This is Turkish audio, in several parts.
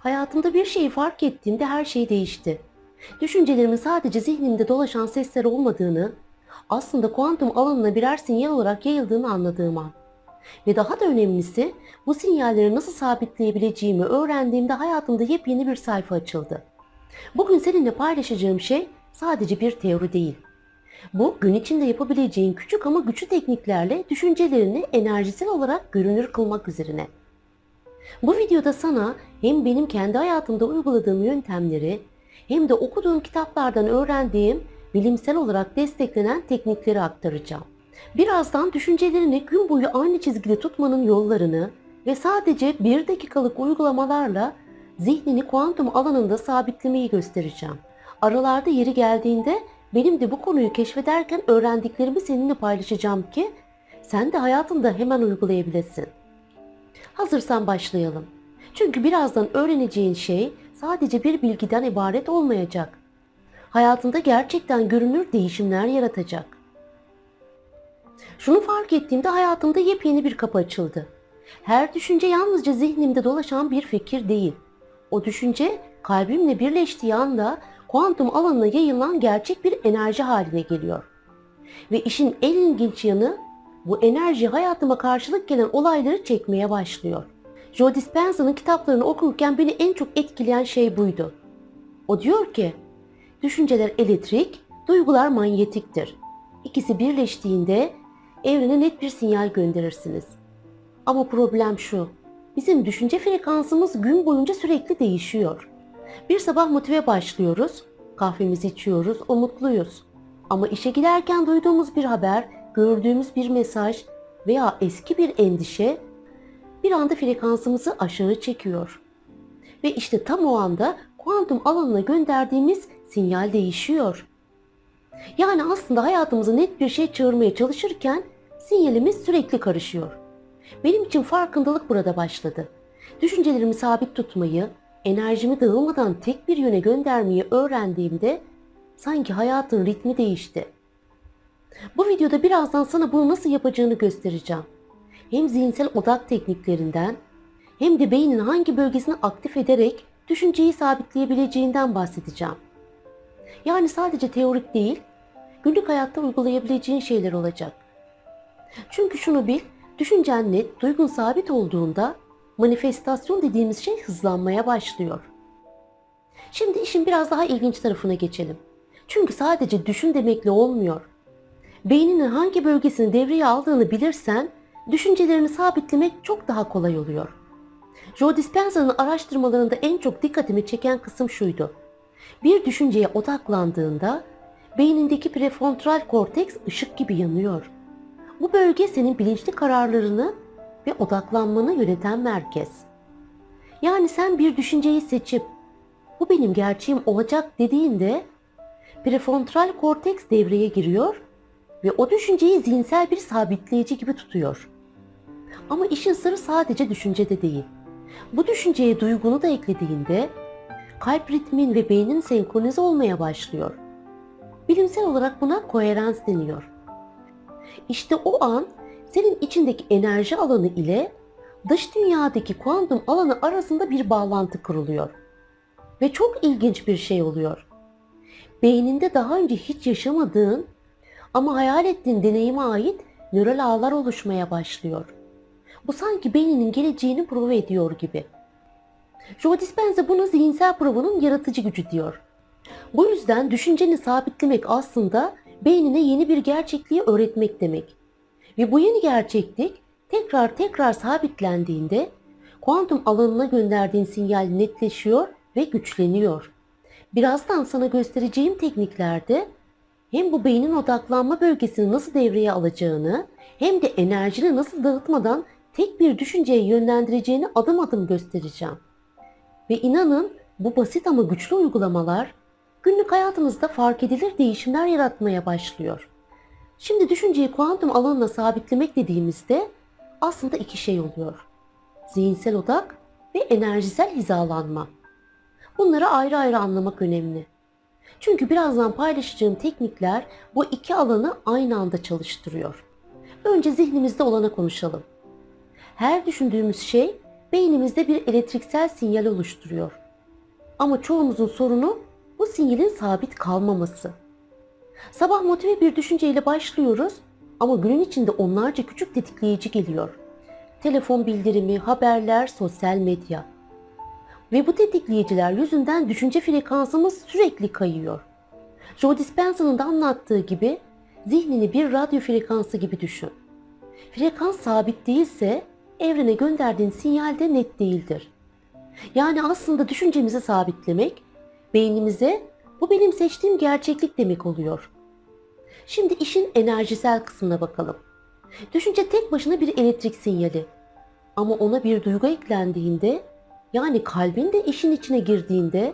Hayatımda bir şeyi fark ettiğimde her şey değişti. Düşüncelerimin sadece zihnimde dolaşan sesler olmadığını, aslında kuantum alanına birer sinyal olarak yayıldığını anladığım an. Ve daha da önemlisi bu sinyalleri nasıl sabitleyebileceğimi öğrendiğimde hayatımda yepyeni bir sayfa açıldı. Bugün seninle paylaşacağım şey sadece bir teori değil. Bu gün içinde yapabileceğin küçük ama güçlü tekniklerle düşüncelerini enerjisel olarak görünür kılmak üzerine. Bu videoda sana hem benim kendi hayatımda uyguladığım yöntemleri hem de okuduğum kitaplardan öğrendiğim bilimsel olarak desteklenen teknikleri aktaracağım. Birazdan düşüncelerini gün boyu aynı çizgide tutmanın yollarını ve sadece bir dakikalık uygulamalarla zihnini kuantum alanında sabitlemeyi göstereceğim. Aralarda yeri geldiğinde benim de bu konuyu keşfederken öğrendiklerimi seninle paylaşacağım ki sen de hayatında hemen uygulayabilesin. Hazırsan başlayalım. Çünkü birazdan öğreneceğin şey sadece bir bilgiden ibaret olmayacak. Hayatında gerçekten görünür değişimler yaratacak. Şunu fark ettiğimde hayatımda yepyeni bir kapı açıldı. Her düşünce yalnızca zihnimde dolaşan bir fikir değil. O düşünce kalbimle birleştiği anda kuantum alanına yayılan gerçek bir enerji haline geliyor. Ve işin en ilginç yanı bu enerji hayatıma karşılık gelen olayları çekmeye başlıyor. Joe Dispenza'nın kitaplarını okurken beni en çok etkileyen şey buydu. O diyor ki, düşünceler elektrik, duygular manyetiktir. İkisi birleştiğinde evrene net bir sinyal gönderirsiniz. Ama problem şu, bizim düşünce frekansımız gün boyunca sürekli değişiyor. Bir sabah motive başlıyoruz, kahvemizi içiyoruz, umutluyuz. Ama işe giderken duyduğumuz bir haber, gördüğümüz bir mesaj veya eski bir endişe bir anda frekansımızı aşağı çekiyor. Ve işte tam o anda kuantum alanına gönderdiğimiz sinyal değişiyor. Yani aslında hayatımızı net bir şey çağırmaya çalışırken sinyalimiz sürekli karışıyor. Benim için farkındalık burada başladı. Düşüncelerimi sabit tutmayı, enerjimi dağılmadan tek bir yöne göndermeyi öğrendiğimde sanki hayatın ritmi değişti. Bu videoda birazdan sana bunu nasıl yapacağını göstereceğim. Hem zihinsel odak tekniklerinden hem de beynin hangi bölgesini aktif ederek düşünceyi sabitleyebileceğinden bahsedeceğim. Yani sadece teorik değil, günlük hayatta uygulayabileceğin şeyler olacak. Çünkü şunu bil, düşüncen net, duygun sabit olduğunda manifestasyon dediğimiz şey hızlanmaya başlıyor. Şimdi işin biraz daha ilginç tarafına geçelim. Çünkü sadece düşün demekle olmuyor. Beyninin hangi bölgesini devreye aldığını bilirsen düşüncelerini sabitlemek çok daha kolay oluyor. Joe Dispenza'nın araştırmalarında en çok dikkatimi çeken kısım şuydu. Bir düşünceye odaklandığında beynindeki prefrontal korteks ışık gibi yanıyor. Bu bölge senin bilinçli kararlarını ve odaklanmanı yöneten merkez. Yani sen bir düşünceyi seçip bu benim gerçeğim olacak dediğinde prefrontal korteks devreye giriyor ve o düşünceyi zihinsel bir sabitleyici gibi tutuyor. Ama işin sırrı sadece düşüncede değil. Bu düşünceye duygunu da eklediğinde kalp ritmin ve beynin senkronize olmaya başlıyor. Bilimsel olarak buna koherans deniyor. İşte o an senin içindeki enerji alanı ile dış dünyadaki kuantum alanı arasında bir bağlantı kuruluyor. Ve çok ilginç bir şey oluyor. Beyninde daha önce hiç yaşamadığın ama hayal ettiğin deneyime ait nöral ağlar oluşmaya başlıyor. Bu sanki beyninin geleceğini prova ediyor gibi. Joe Dispenza buna zihinsel provanın yaratıcı gücü diyor. Bu yüzden düşünceni sabitlemek aslında beynine yeni bir gerçekliği öğretmek demek. Ve bu yeni gerçeklik tekrar tekrar sabitlendiğinde kuantum alanına gönderdiğin sinyal netleşiyor ve güçleniyor. Birazdan sana göstereceğim tekniklerde hem bu beynin odaklanma bölgesini nasıl devreye alacağını hem de enerjini nasıl dağıtmadan tek bir düşünceye yönlendireceğini adım adım göstereceğim. Ve inanın bu basit ama güçlü uygulamalar günlük hayatımızda fark edilir değişimler yaratmaya başlıyor. Şimdi düşünceyi kuantum alanına sabitlemek dediğimizde aslında iki şey oluyor. Zihinsel odak ve enerjisel hizalanma. Bunları ayrı ayrı anlamak önemli. Çünkü birazdan paylaşacağım teknikler bu iki alanı aynı anda çalıştırıyor. Önce zihnimizde olana konuşalım. Her düşündüğümüz şey beynimizde bir elektriksel sinyal oluşturuyor. Ama çoğumuzun sorunu bu sinyalin sabit kalmaması. Sabah motive bir düşünceyle başlıyoruz ama günün içinde onlarca küçük tetikleyici geliyor. Telefon bildirimi, haberler, sosyal medya. Ve bu tetikleyiciler yüzünden düşünce frekansımız sürekli kayıyor. Joe Dispenza'nın da anlattığı gibi zihnini bir radyo frekansı gibi düşün. Frekans sabit değilse evrene gönderdiğin sinyal de net değildir. Yani aslında düşüncemizi sabitlemek beynimize bu benim seçtiğim gerçeklik demek oluyor. Şimdi işin enerjisel kısmına bakalım. Düşünce tek başına bir elektrik sinyali. Ama ona bir duygu eklendiğinde, yani kalbin de işin içine girdiğinde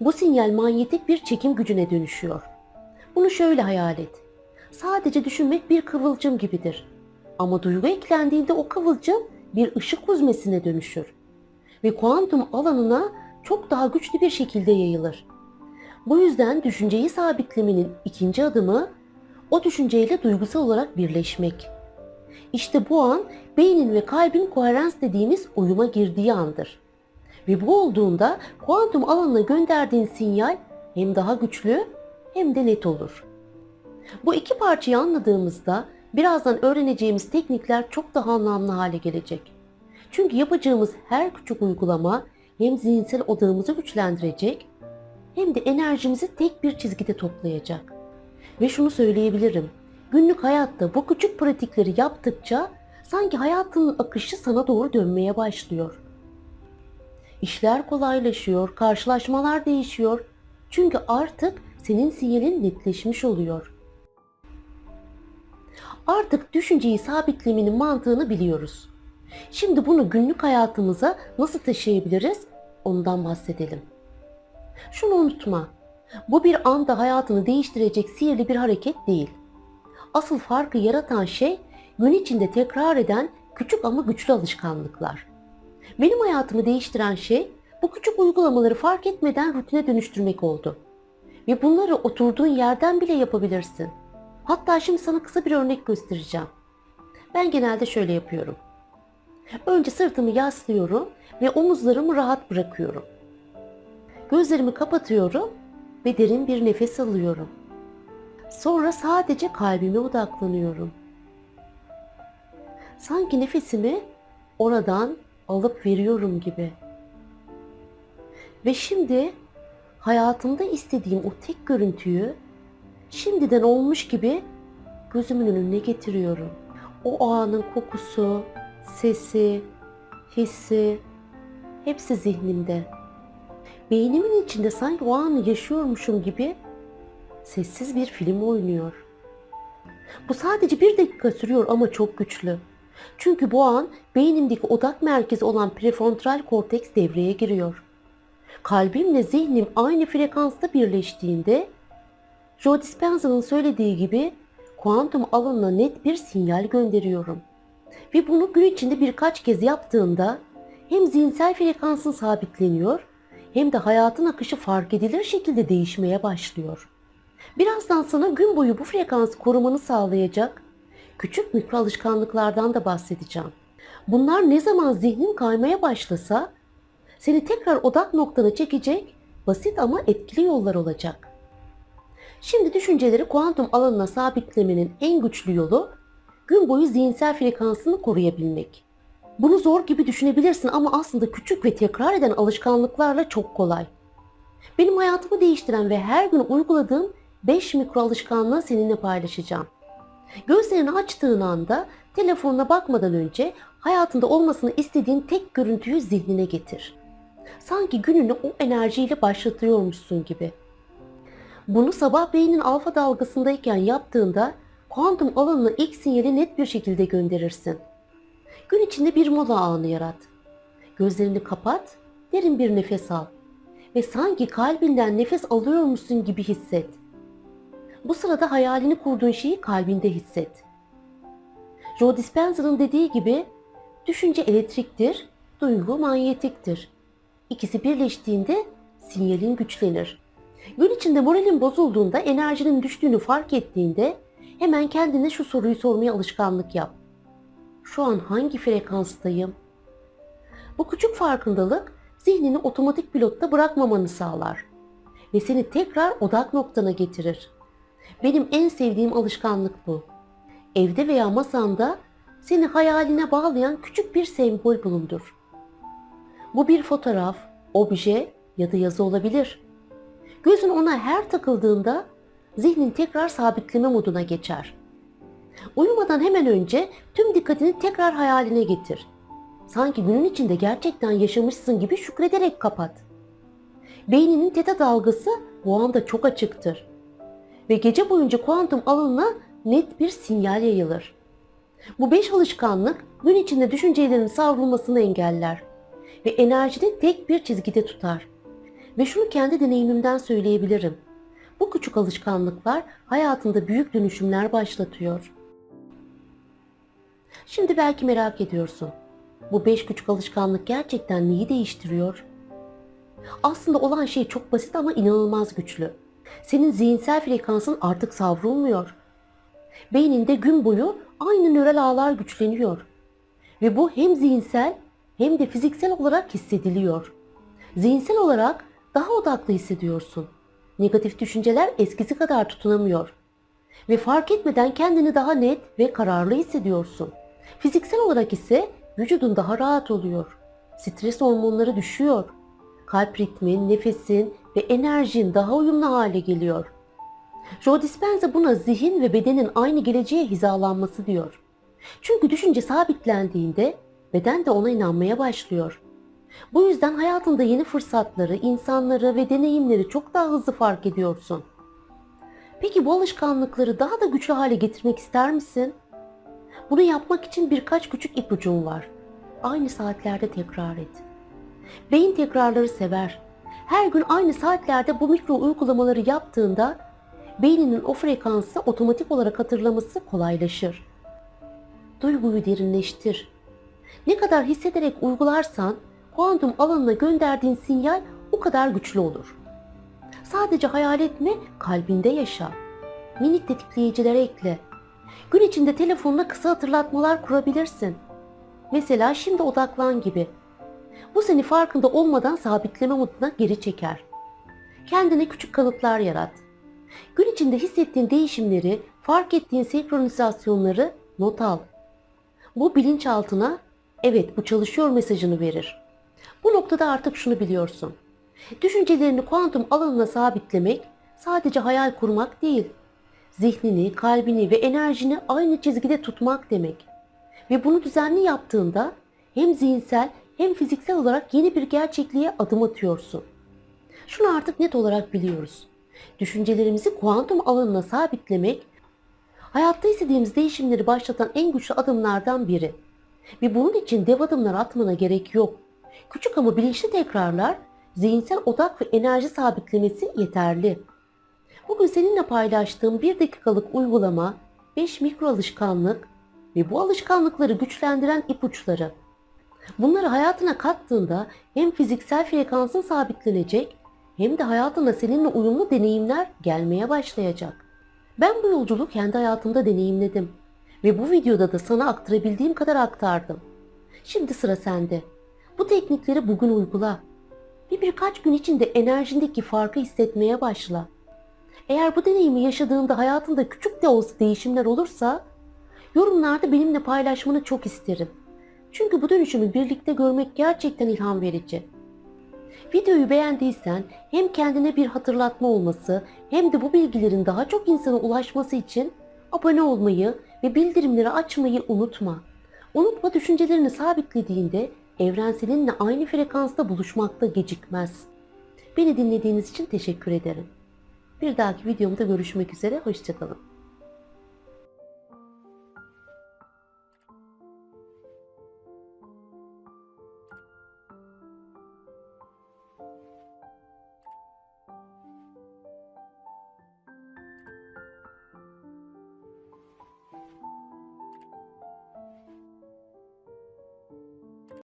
bu sinyal manyetik bir çekim gücüne dönüşüyor. Bunu şöyle hayal et. Sadece düşünmek bir kıvılcım gibidir. Ama duygu eklendiğinde o kıvılcım bir ışık huzmesine dönüşür. Ve kuantum alanına çok daha güçlü bir şekilde yayılır. Bu yüzden düşünceyi sabitlemenin ikinci adımı o düşünceyle duygusal olarak birleşmek. İşte bu an beynin ve kalbin koherans dediğimiz uyuma girdiği andır. Ve bu olduğunda kuantum alanına gönderdiğin sinyal hem daha güçlü hem de net olur. Bu iki parçayı anladığımızda birazdan öğreneceğimiz teknikler çok daha anlamlı hale gelecek. Çünkü yapacağımız her küçük uygulama hem zihinsel odağımızı güçlendirecek hem de enerjimizi tek bir çizgide toplayacak. Ve şunu söyleyebilirim. Günlük hayatta bu küçük pratikleri yaptıkça sanki hayatının akışı sana doğru dönmeye başlıyor. İşler kolaylaşıyor, karşılaşmalar değişiyor. Çünkü artık senin sinyalin netleşmiş oluyor. Artık düşünceyi sabitlemenin mantığını biliyoruz. Şimdi bunu günlük hayatımıza nasıl taşıyabiliriz? Ondan bahsedelim. Şunu unutma. Bu bir anda hayatını değiştirecek sihirli bir hareket değil. Asıl farkı yaratan şey gün içinde tekrar eden küçük ama güçlü alışkanlıklar. Benim hayatımı değiştiren şey bu küçük uygulamaları fark etmeden rutine dönüştürmek oldu. Ve bunları oturduğun yerden bile yapabilirsin. Hatta şimdi sana kısa bir örnek göstereceğim. Ben genelde şöyle yapıyorum. Önce sırtımı yaslıyorum ve omuzlarımı rahat bırakıyorum. Gözlerimi kapatıyorum ve derin bir nefes alıyorum. Sonra sadece kalbime odaklanıyorum. Sanki nefesimi oradan alıp veriyorum gibi. Ve şimdi hayatımda istediğim o tek görüntüyü şimdiden olmuş gibi gözümün önüne getiriyorum. O anın kokusu, sesi, hissi hepsi zihnimde. Beynimin içinde sanki o anı yaşıyormuşum gibi sessiz bir film oynuyor. Bu sadece bir dakika sürüyor ama çok güçlü. Çünkü bu an beynimdeki odak merkezi olan prefrontal korteks devreye giriyor. Kalbimle zihnim aynı frekansta birleştiğinde Joe Dispenza'nın söylediği gibi kuantum alanına net bir sinyal gönderiyorum. Ve bunu gün içinde birkaç kez yaptığında hem zihinsel frekansın sabitleniyor hem de hayatın akışı fark edilir şekilde değişmeye başlıyor. Birazdan sana gün boyu bu frekansı korumanı sağlayacak küçük mikro alışkanlıklardan da bahsedeceğim. Bunlar ne zaman zihnin kaymaya başlasa seni tekrar odak noktana çekecek basit ama etkili yollar olacak. Şimdi düşünceleri kuantum alanına sabitlemenin en güçlü yolu gün boyu zihinsel frekansını koruyabilmek. Bunu zor gibi düşünebilirsin ama aslında küçük ve tekrar eden alışkanlıklarla çok kolay. Benim hayatımı değiştiren ve her gün uyguladığım 5 mikro alışkanlığı seninle paylaşacağım. Gözlerini açtığın anda telefonuna bakmadan önce hayatında olmasını istediğin tek görüntüyü zihnine getir. Sanki gününü o enerjiyle başlatıyormuşsun gibi. Bunu sabah beynin alfa dalgasındayken yaptığında kuantum alanına ilk sinyali net bir şekilde gönderirsin. Gün içinde bir mola anı yarat. Gözlerini kapat, derin bir nefes al ve sanki kalbinden nefes alıyormuşsun gibi hisset. Bu sırada hayalini kurduğun şeyi kalbinde hisset. Joe Dispenza'nın dediği gibi düşünce elektriktir, duygu manyetiktir. İkisi birleştiğinde sinyalin güçlenir. Gün içinde moralin bozulduğunda, enerjinin düştüğünü fark ettiğinde hemen kendine şu soruyu sormaya alışkanlık yap. Şu an hangi frekanstayım? Bu küçük farkındalık zihnini otomatik pilotta bırakmamanı sağlar ve seni tekrar odak noktana getirir. Benim en sevdiğim alışkanlık bu. Evde veya masanda seni hayaline bağlayan küçük bir sembol bulundur. Bu bir fotoğraf, obje ya da yazı olabilir. Gözün ona her takıldığında zihnin tekrar sabitleme moduna geçer. Uyumadan hemen önce tüm dikkatini tekrar hayaline getir. Sanki günün içinde gerçekten yaşamışsın gibi şükrederek kapat. Beyninin teta dalgası bu anda çok açıktır. Ve gece boyunca kuantum alanına net bir sinyal yayılır. Bu beş alışkanlık gün içinde düşüncelerin savrulmasını engeller ve enerjini tek bir çizgide tutar. Ve şunu kendi deneyimimden söyleyebilirim. Bu küçük alışkanlıklar hayatında büyük dönüşümler başlatıyor. Şimdi belki merak ediyorsun. Bu beş küçük alışkanlık gerçekten neyi değiştiriyor? Aslında olan şey çok basit ama inanılmaz güçlü. Senin zihinsel frekansın artık savrulmuyor. Beyninde gün boyu aynı nöral ağlar güçleniyor. Ve bu hem zihinsel hem de fiziksel olarak hissediliyor. Zihinsel olarak daha odaklı hissediyorsun. Negatif düşünceler eskisi kadar tutunamıyor. Ve fark etmeden kendini daha net ve kararlı hissediyorsun. Fiziksel olarak ise vücudun daha rahat oluyor. Stres hormonları düşüyor. Kalp ritmin, nefesin ve enerjin daha uyumlu hale geliyor. Joe Dispenza buna zihin ve bedenin aynı geleceğe hizalanması diyor. Çünkü düşünce sabitlendiğinde beden de ona inanmaya başlıyor. Bu yüzden hayatında yeni fırsatları, insanları ve deneyimleri çok daha hızlı fark ediyorsun. Peki bu alışkanlıkları daha da güçlü hale getirmek ister misin? Bunu yapmak için birkaç küçük ipucum var. Aynı saatlerde tekrar et. Beyin tekrarları sever. Her gün aynı saatlerde bu mikro uygulamaları yaptığında beyninin o frekansı otomatik olarak hatırlaması kolaylaşır. Duyguyu derinleştir. Ne kadar hissederek uygularsan kuantum alanına gönderdiğin sinyal o kadar güçlü olur. Sadece hayal etme, kalbinde yaşa. Minik tetikleyiciler ekle. Gün içinde telefonuna kısa hatırlatmalar kurabilirsin. Mesela şimdi odaklan gibi. Bu seni farkında olmadan sabitleme moduna geri çeker. Kendine küçük kalıplar yarat. Gün içinde hissettiğin değişimleri, fark ettiğin senkronizasyonları not al. Bu bilinçaltına evet bu çalışıyor mesajını verir. Bu noktada artık şunu biliyorsun. Düşüncelerini kuantum alanına sabitlemek sadece hayal kurmak değil. Zihnini, kalbini ve enerjini aynı çizgide tutmak demek. Ve bunu düzenli yaptığında hem zihinsel hem fiziksel olarak yeni bir gerçekliğe adım atıyorsun. Şunu artık net olarak biliyoruz. Düşüncelerimizi kuantum alanına sabitlemek, hayatta istediğimiz değişimleri başlatan en güçlü adımlardan biri. Ve bunun için dev adımlar atmana gerek yok. Küçük ama bilinçli tekrarlar, zihinsel odak ve enerji sabitlemesi yeterli. Bugün seninle paylaştığım bir dakikalık uygulama, 5 mikro alışkanlık ve bu alışkanlıkları güçlendiren ipuçları. Bunları hayatına kattığında hem fiziksel frekansın sabitlenecek hem de hayatına seninle uyumlu deneyimler gelmeye başlayacak. Ben bu yolculuğu kendi hayatımda deneyimledim ve bu videoda da sana aktarabildiğim kadar aktardım. Şimdi sıra sende. Bu teknikleri bugün uygula. Bir birkaç gün içinde enerjindeki farkı hissetmeye başla. Eğer bu deneyimi yaşadığında hayatında küçük de olsa değişimler olursa yorumlarda benimle paylaşmanı çok isterim. Çünkü bu dönüşümü birlikte görmek gerçekten ilham verici. Videoyu beğendiysen hem kendine bir hatırlatma olması hem de bu bilgilerin daha çok insana ulaşması için abone olmayı ve bildirimleri açmayı unutma. Unutma düşüncelerini sabitlediğinde evren seninle aynı frekansta buluşmakta gecikmez. Beni dinlediğiniz için teşekkür ederim. Bir dahaki videomda görüşmek üzere, hoşçakalın.